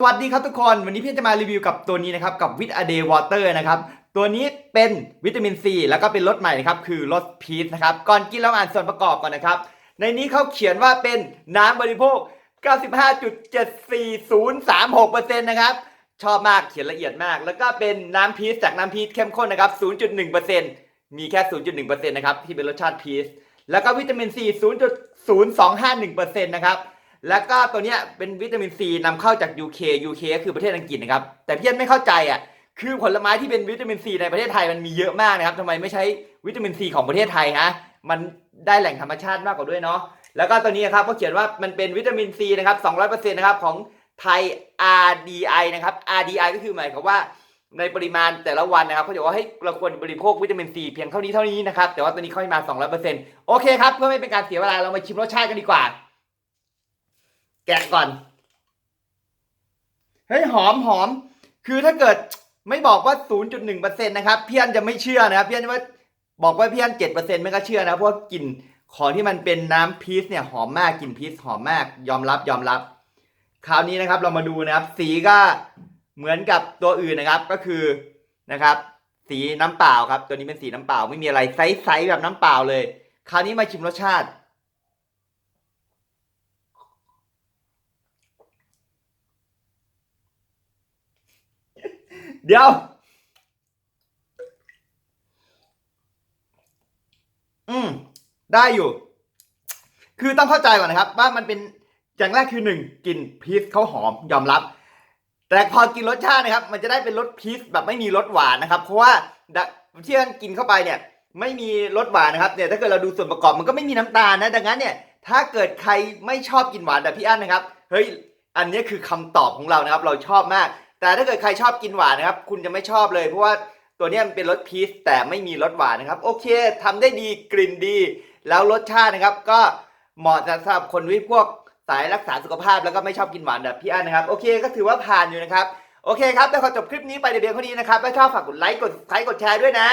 สวัสดีครับทุกคน วันนี้พี่จะมารีวิวกับตัวนี้นะครับ กับวิตอเดย์วอเตอร์นะครับ ตัวนี้เป็นวิตามินซีแล้วก็เป็นรสใหม่นะครับ คือรสพีชนะครับ ก่อนกินเราอ่านส่วนประกอบก่อนนะครับ ในนี้เขาเขียนว่าเป็นน้ำบริโภค 95.74036%นะครับ ชอบมากเขียนละเอียดมาก แล้วก็เป็นน้ำพีชจากน้ำพีชเข้มข้นนะครับ 0.1%มีแค่ 0.1%นะครับที่เป็นรสชาติพีชแล้วก็วิตามินซี 0.0251%นะครับ แล้วก็ตัวเนี้ยเป็นวิตามินซีนำเข้าจาก UK UK ก็คือประเทศอังกฤษนะครับ แต่พี่ยันไม่เข้าใจอะ คือผลไม้ที่เป็นวิตามินซีในประเทศไทยมันมีเยอะมากนะครับทำไมไม่ใช้วิตามินซีของประเทศไทยฮะ มันได้แหล่งธรรมชาติมากกว่าด้วยเนาะ แล้วก็ตัวนี้นะครับก็เขียนว่ามันเป็นวิตามินซีนะครับ 200%นะครับของไทย RDI นะครับ RDI ก็คือหมายความว่าในปริมาณแต่ละวันนะครับเขาบอกว่าให้เราควรบริโภควิตามินซีเพียงเท่านี้เท่านี้นะครับ แต่ว่าตัวนี้เขาให้มา 200%โอเคครับ เพื่อไม่เป็นการเสียเวลาเรามาชิมรสชาติกันดีกว่า แกะก่อน เฮ้ยหอมหอม คือถ้าเกิดไม่บอกว่า 0.1%นะครับพี่อันจะไม่เชื่อนะครับพี่อันว่าบอกว่าพี่อัน7%ไม่ก็เชื่อนะเพราะว่ากลิ่นของที่มันเป็นน้ำพีชเนี่ยหอมมากกลิ่นพีชหอมมาก ยอมรับยอมรับ คราวนี้นะครับเรามาดูนะครับ สีก็เหมือนกับตัวอื่นนะครับก็คือนะครับ สีน้ำเปล่าครับ ตัวนี้เป็นสีน้ำเปล่าไม่มีอะไรใสๆแบบน้ำเปล่าเลย คราวนี้มาชิมรสชาติ เดี๋ยว อืม ได้อยู่ คือต้องเข้าใจก่อนนะครับ ว่ามันเป็นอย่างแรกคือหนึ่งกลิ่นพีชเขาหอมยอมรับ แต่พอกินรสชาตินะครับ มันจะได้เป็นรสพีชแบบไม่มีรสหวานนะครับ เพราะว่าที่มันกินเข้าไปเนี่ย ไม่มีรสหวานนะครับเนี่ยถ้าเกิดเราดูส่วนประกอบมันก็ไม่มีน้ำตาลนะดังนั้นเนี่ย ถ้าเกิดใครไม่ชอบกินหวานแบบพี่อั้นนะครับเฮ้ยอันนี้คือคำตอบของเรานะครับ เราชอบมาก แต่ถ้าเกิดใครชอบกินหวานนะครับ คุณจะไม่ชอบเลย เพราะว่าตัวนี้มันเป็นรสพีชแต่ไม่มีรสหวานนะครับ โอเคทำได้ดีกลิ่นดี แล้วรสชาตินะครับ ก็เหมาะสำหรับคนวิพวกสายรักษาสุขภาพแล้วก็ไม่ชอบกินหวานแบบพี่อั้นนะครับ โอเค ก็ถือว่าผ่านอยู่นะครับ โอเคครับแต่ขอจบคลิปนี้ไปเดี๋ยวเดียวเท่านี้นะครับถ้าชอบฝากกดไลค์กดไลค์กดแชร์ด้วยนะ